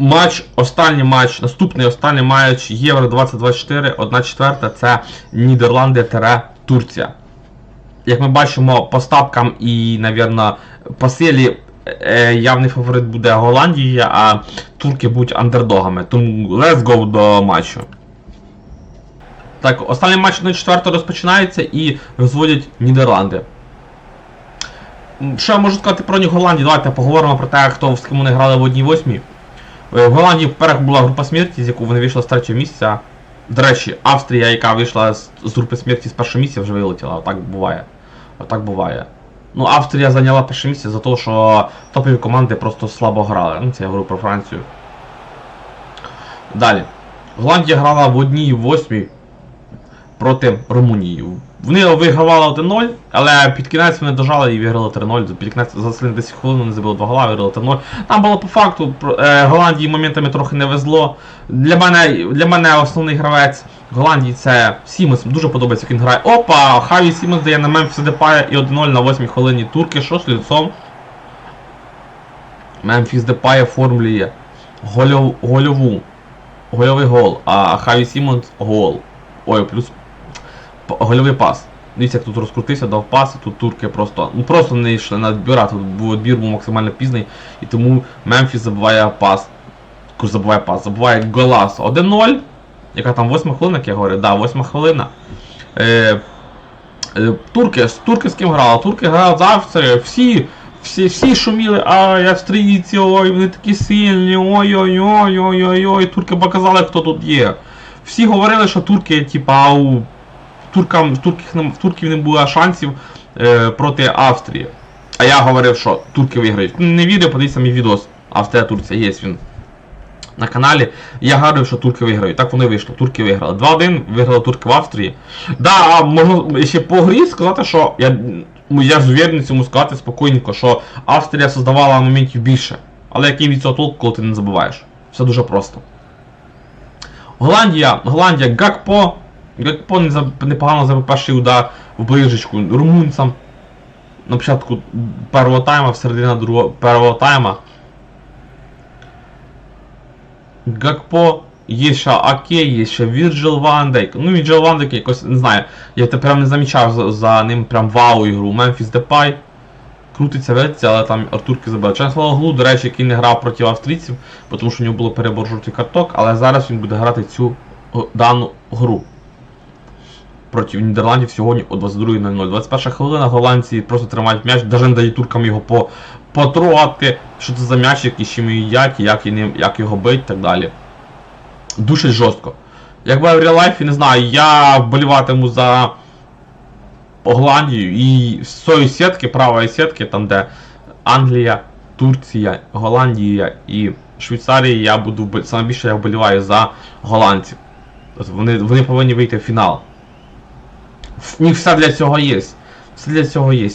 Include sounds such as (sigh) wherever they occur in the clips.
Матч, останній матч, наступний останній матч Євро 2024, 1 четверта це Нідерланди Турція. Як ми бачимо по ставкам і, навірно, по силі е, явний фаворит буде Голландія, а турки будуть андердогами. Тому let's go до матчу. Так, останній матч на 4 розпочинається і розводять Нідерланди. Що я можу сказати про Голландію? Давайте поговоримо про те, хто з ким вони грали в одній восьмій. Е, В Голландії вперед була група смерті, з яку вони вийшли з третього місця. До речі, Австрія, яка вийшла з, з групи смерті з першого місця, вже вилетіла. Отак буває. Отак буває. Ну, Австрія зайняла перше місце за те, що топові команди просто слабо грали. Ну, це я говорю про Францію. Далі. Голландія грала в одній восьмій проти Румунії. Вони вигравали 1-0, але під кінець вони дожали і виграли 3-0. Під кінець за 10 хвилин вони забили 2 гола, виграли 3-0. Там було по факту, е, Голландії моментами трохи не везло. Для мене, для мене основний гравець Голландії це Сімонс. Дуже подобається, як він грає. Опа! Хаві Сімонс дає на Мемфіса Депая і 1-0 на 8 хвилині турки. Що з лицом? Мемфіс Депай оформлює гольов, гольову. Гольовий гол, а Хаві Сімонс гол. Ой, плюс гольовий пас. Дивіться, як тут розкрутився, дав пас, і тут турки просто ну просто не йшли на відбір, а тут був відбір був максимально пізний, і тому Мемфіс забуває пас. Забуває пас, забуває голас 1-0. Яка там 8 хвилина, як я говорю? Да, 8 хвилина. Е, е, турки, з турки з ким грали? Турки грали з Австрією, всі, всі, всі шуміли, ай, австрійці, ой, вони такі сильні, ой-ой-ой-ой-ой-ой, турки показали, хто тут є. Всі говорили, що турки, типа, у туркам, турків, турків не було шансів е, проти Австрії. А я говорив, що турки виграють. Не вірю, подивіться мій відос. Австрія Турція є він на каналі. Я говорив, що турки виграють. Так воно і вийшло. Турки виграли. 2-1 виграли турки в Австрії. Да, а можна ще по грі сказати, що я, ну, я з уверенністю можу сказати спокійненько, що Австрія создавала моментів більше. Але який від цього толку, коли ти не забуваєш? Все дуже просто. Голландія, Голландія, Гакпо. Гакпо непогано забив перший удар в ближечку румунцям. На початку першого тайма, в середині другого першого тайма. Гакпо, є ще Аке, є ще Вірджил Ван Дейк. Ну, Вірджил Ван Дейк якось, не знаю, я тепер не замічав за, за ним прям вау ігру. Мемфіс Депай. Крутиться, вертиться, але там Артурки забив. Чесло Глу, до речі, який не грав проти австрійців, тому що у нього було перебор карток, але зараз він буде грати цю дану гру. Проти Нідерландів сьогодні о 22.00. 21 хвилина голландці просто тримають м'яч, навіть не дають туркам його по, потрогати, що це за м'яч, який чим їдять, як, і ним- як його бить і так далі. Дуже жорстко. Якби в реал-лайфі, не знаю, я вболіватиму за Голландію і з цієї сітки, правої сітки, там де Англія, Турція, Голландія і Швейцарія, я буду саме я вболіваю за голландців. Вони, вони повинні вийти в фінал. В все для цього є. Все для цього є.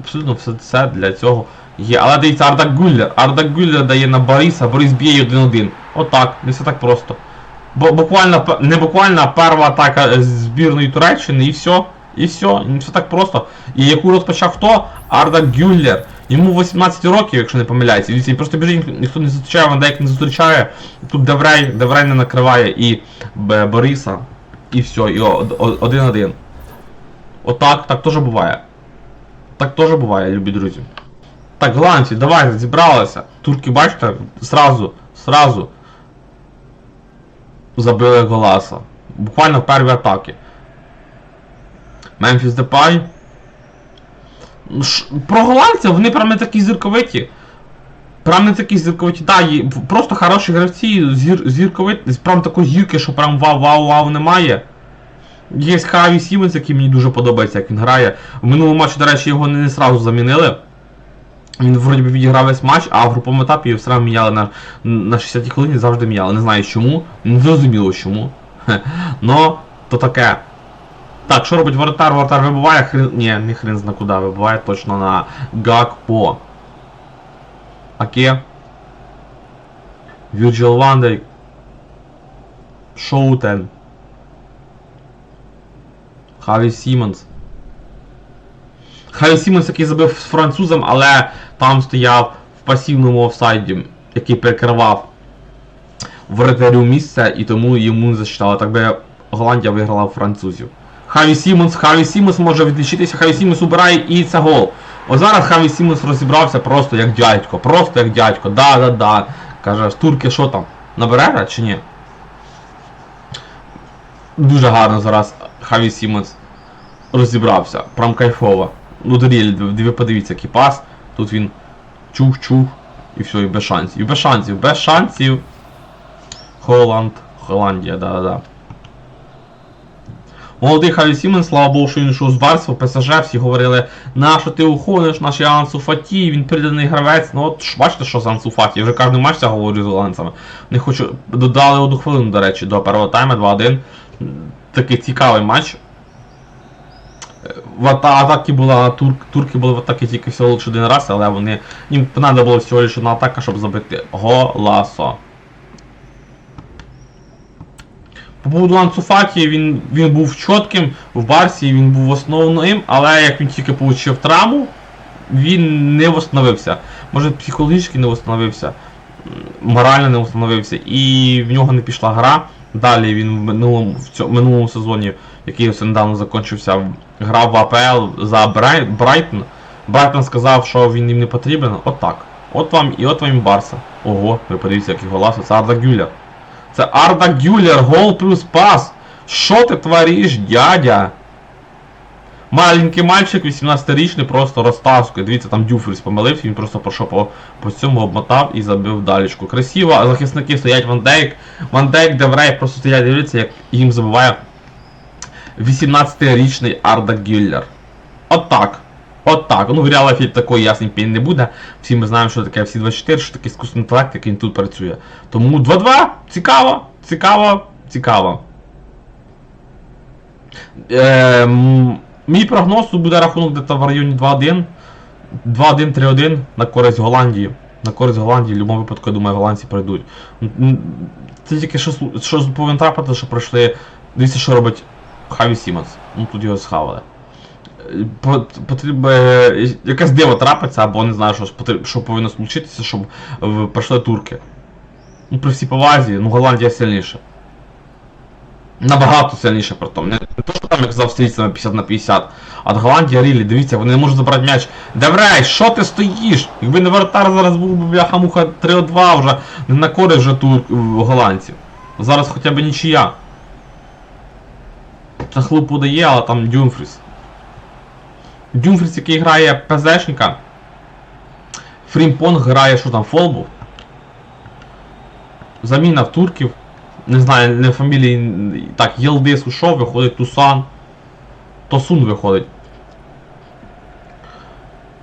Абсолютно все, все для цього є. Але дивіться, Арда Гуллер. Арда Гуллер дає на Бориса, Борис б'є 1-1. Отак, не все так просто. Бо буквально, не буквально а перша атака збірної Туреччини і все. І все, не все так просто. І яку розпочав хто? Арда Гюллер. Йому 18 років, якщо не помиляється. Він просто біжить, ніхто не зустрічає, Ван Дейк не зустрічає. Тут Деврей, Деврей не накриває і Бориса. І все, і один-один. Отак, так теж буває. Так теж буває, любі друзі. Так, голландці, давайте, зібралися. Турки, бачите, сразу, сразу забили голаса. Буквально в першій атаки. Мемфіс Депай. Ну, Про голландців вони прям не такі зірковиті. Прям не такі зірковиті. Да, просто хороші гравці, зір, зірковиті, прям такої зірки, що прям вау-вау-вау немає. Є Хаві Сімонс, який мені дуже подобається, як він грає. В минулому матчі, до речі, його не, сразу замінили. Він вроді би відіграв весь матч, а в груповому етапі його все міняли на, на 60 хвилині, завжди міняли. Не знаю чому. Не зрозуміло чому. Но то таке. Так, що робить воротар? Воротар вибиває хрен. Ні, не хрен зна куди, вибиває точно на Гакпо. Аке. Вірджил Вандей. Шоутен. Хаві Сімонс. Хаві Сімонс, який забив з французом, але там стояв в пасивному офсайді. який перекривав воротарю місце, і тому йому не зачитали. Так би Голландія виграла французів. Хаві Сімонс, Хаві Сімонс може відлічитися, Хаві Сімонс убирає і це гол. Ось зараз Хаві Сімонс розібрався просто як дядько, просто як дядько. Да-да-да. Каже, турки що там? Набере чи ні? Дуже гарно зараз Хаві Сімонс розібрався. Прям кайфово. Ну, ви подивіться, який пас. Тут він чух-чух. І все, і без шансів. І без шансів, без шансів. Холланд, Голландія, да-да-да. Молодий Хаві Сімен, слава Богу, що він йшов з Барса в ПСЖ, всі говорили, на що ти уходиш, наш Ансу Фаті, він приданий гравець. Ну от бачите, що з Ансу Фаті, я вже кожен матч це говорю з голландцями. Не хочу. Додали одну хвилину, до речі, до першого тайму 2-1. Такий цікавий матч. Е, В ата- атаки була турк, турки були в атаки тільки всього лише один раз, але вони. Їм треба було всього лише одна атака, щоб забити голасо. По поводу Анцуфаті, він, він був чітким в Барсі, він був основним, але як він тільки отримав травму, він не восстановився. Може психологічно не восстановився, морально не восстановився, і в нього не пішла гра. Далі він в минулому, в цьому, минулому сезоні, який ось недавно закінчився, грав в АПЛ за Брай, Брайтон. Брайтон сказав, що він їм не потрібен. От так. От вам і от вам і Барса. Ого, ви подивіться, який голас. Це Арда Гюлер. Це Арда Гюлер, гол плюс пас. Що ти твориш, дядя? Маленький мальчик, 18-річний, просто розтаскує. Дивіться, там Дюфріс помилився, він просто пройшов по, по цьому обмотав і забив далечку. Красиво, а захисники стоять Ван Дейк. Ван Дейк, Деврей просто стоять, дивляться, як їм забиває 18-річний Арда Гюллер. От так. От так. Ну, в реаліті такої ясненької не буде. Всі ми знаємо, що таке всі 24, що таке іскусний інтелект, який тут працює. Тому 2-2. Цікаво, цікаво, цікаво. Е, м, мій прогноз тут буде рахунок десь в районі 2-1. 2-1-3-1 на користь Голландії. На користь Голландії, в будь-якому випадку, я думаю, голландці пройдуть. Це тільки що, що повинен трапити, що пройшли. Дивіться, що робить Хаві Сімонс. Ну тут його схавали. Е, Потрібно е, якесь диво трапиться, або не знаю, що, що повинно случитися, щоб е, пройшли турки. Ну, при всій повазі, ну Голландія сильніша. Набагато сильніше при тому. Не то, що там як з австрійцями 50 на 50. А от Голландія рілі, дивіться, вони не можуть забрати м'яч. Деврей, що ти стоїш? Якби не вратар зараз був би бляха-муха 3-2 вже, не на користь вже тут е, голландців. Зараз хоча б нічия. Хлоп подає, але там Дюмфріс. Дюмфріс, який грає ПЗшника. Фрімпонг грає, що там, фолбу. Заміна в турків. Не знаю, не фамілії. Так, Єлдис ушов, виходить Тусан. Тосун виходить.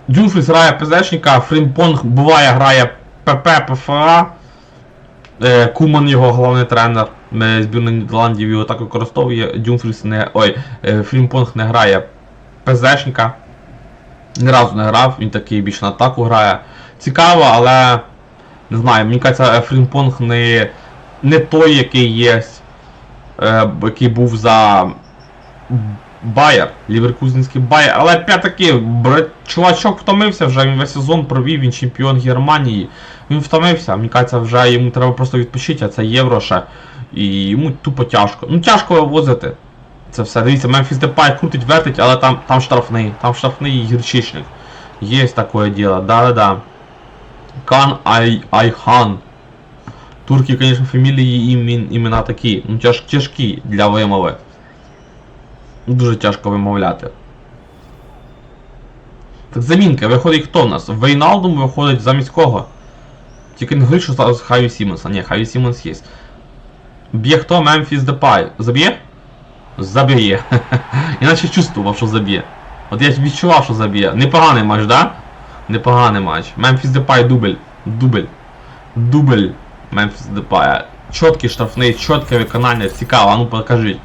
Дюмфріс грає ПЗшника, Фрімпонг буває грає ПП, ПФА. Е, Куман його головний тренер збірної Нідерландів його так використовує. Дюмфріс не. Ой, е, Фрімпонг не грає ПЗшника. Ні разу не грав, він такий більш на атаку грає. Цікаво, але не знаю, мені кажеться, Фрімпонг не, не той, який є, е, який був за Байер, Ліверкузенський Байер. Але опять-таки, чувачок втомився вже, він весь сезон провів, він чемпіон Германії. Він втомився, мені кажеться, вже йому треба просто відпочити, а це євро ще. І йому тупо тяжко. Ну тяжко вивозити. Це все. Дивіться, Мемфіс Депай крутить, вертить, але там, там штрафний. Там штрафний гірчичник. Є таке діло, да-да-да. Кан Ай Айхан. Турки, конечно, фамілії імін, імена такі. Ну тяж, тяжкі для вимови. Дуже тяжко вимовляти. Так замінка, виходить хто в нас? Вейналдум виходить замість кого? Тільки не говорить, що зараз Хаві Сімонса. Ні, Хаві Сімонс є. Б'є хто? Мемфіс Депай. Заб'є? Заб'є. (laughs) Іначе чувствував, що заб'є. От я відчував, що заб'є. Непоганий матч, да? Непоганий матч. Мемфіс Депай дубль. Дубль. Дубль Мемфіс Депая. Чіткий штрафний, чітке виконання, цікаво, ну покажіть.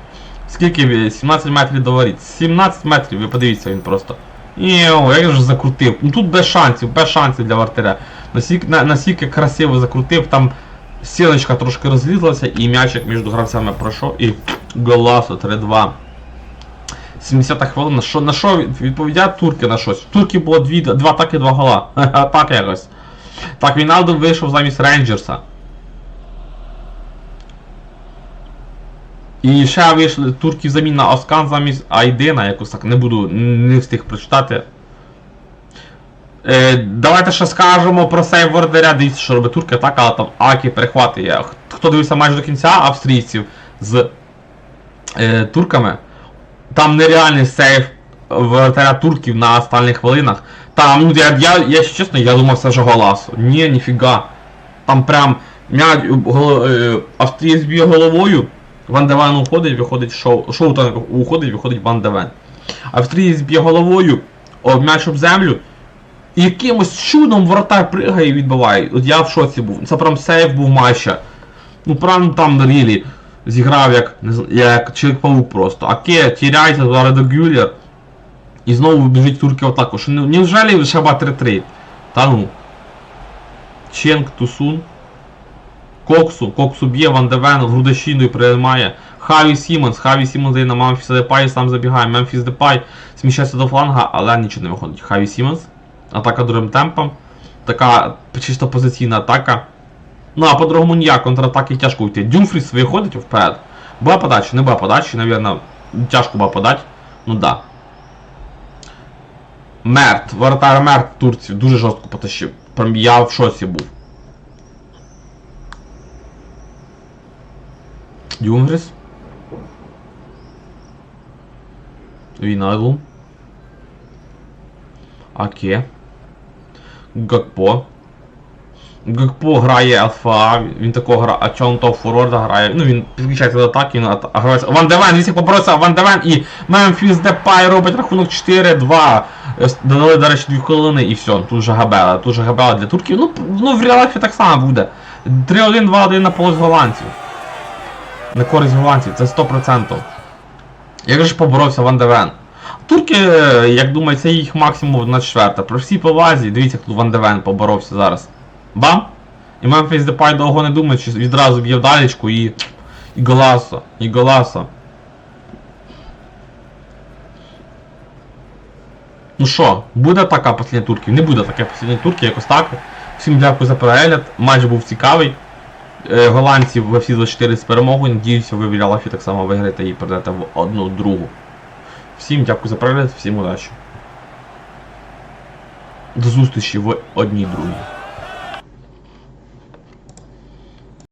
Скільки 17 метрів до воріт? 17 метрів, ви подивіться він просто. Іо, як же закрутив. Ну тут без шансів, без шансів для вартиря. Наскільки, на, красиво закрутив, там стіночка трошки розлізлася і м'ячик між гравцями пройшов і голасо 3-2. 70 хвилина. Що, на що від- відповідають турки на щось? Турки було дві, два атаки, два гола. (laughs) Так якось. Так, Війналдо вийшов замість Рейнджерса. І ще вийшли турків замін на Оскан замість Айдена, якось так не буду, не встиг прочитати. Е, давайте ще скажемо про сейв Вордеря. Дивіться, що робить турки, так, але там Акі перехвати є. Хто дивився майже до кінця австрійців з е, турками, там нереальний сейв воротаря турків на останніх хвилинах. Там, ну я, я, я чесно, я думав, це ж голасу. Ні, ніфіга. Там прям е, австрієць б'є головою, Ван Девен уходить, виходить шоу. Шоу там уходить, виходить Ван Девен. Австрієць б'є головою, об м'яч об землю. І якимось чудом воротар пригає і відбиває. От я в шоці був. Це прям сейф був матча. Ну прям там на рілі зіграв як, як Чоловік-паук просто. Аке, тіряється зараз до Гюлєр. І знову біжить турки в атаку. Що не- Неужели ще 3-3? Та ну. Ченк, Тусун. Коксу, Коксу б'є, Ван Девен грудощиною приймає. Хаві Сімонс, Хаві Сімонс дає на Мемфіса Депай, сам забігає. Мемфіс Депай сміщається до фланга, але нічого не виходить. Хаві Сімонс. Атака другим темпом. Така чисто позиційна атака. Ну а по-другому ніяк, контратаки тяжко йти. Дюмфріс виходить вперед. Була подача, не була подачі, навірно, тяжко було подати. Ну да. Мерт, воротар Мерт турців дуже жорстко потащив. Я в шоці був. Дюмфріс. Війнаглу. Аке. Гакпо. Гакпо грає ЛФА, він такого грає, а чого он того форварда грає. Ну він підключається до атаки, він грається. Ван Девен, він поборовся, Ван Девен і Мемфіс Депай робить рахунок 4-2. Е, Додали, до речі, 2 хвилини і все, тут же габела, тут же габела для турків. Ну, ну в реалафі так само буде. 3-1, 2-1 на полос голландців. На користь голландців, це 100%. Як же ж поборовся Ван Девен? Турки, як думаю, це їх максимум на четверта. При всій повазі, дивіться, як Ван Девен поборовся зараз. Бам! І Мемфіс Депай довго не думає, чи відразу б'є вдалечку і. І голаса, і голаса. Ну що, буде така після турків? Не буде таке після турків, якось так. Всім дякую за перегляд. Матч був цікавий. Е, Голландці в всі 24 з перемогою. Надіюся, ви в Ріалафі так само виграєте і перейдете в одну другу. Всім дякую за перегляд, всім удачі. До зустрічі в одній другій.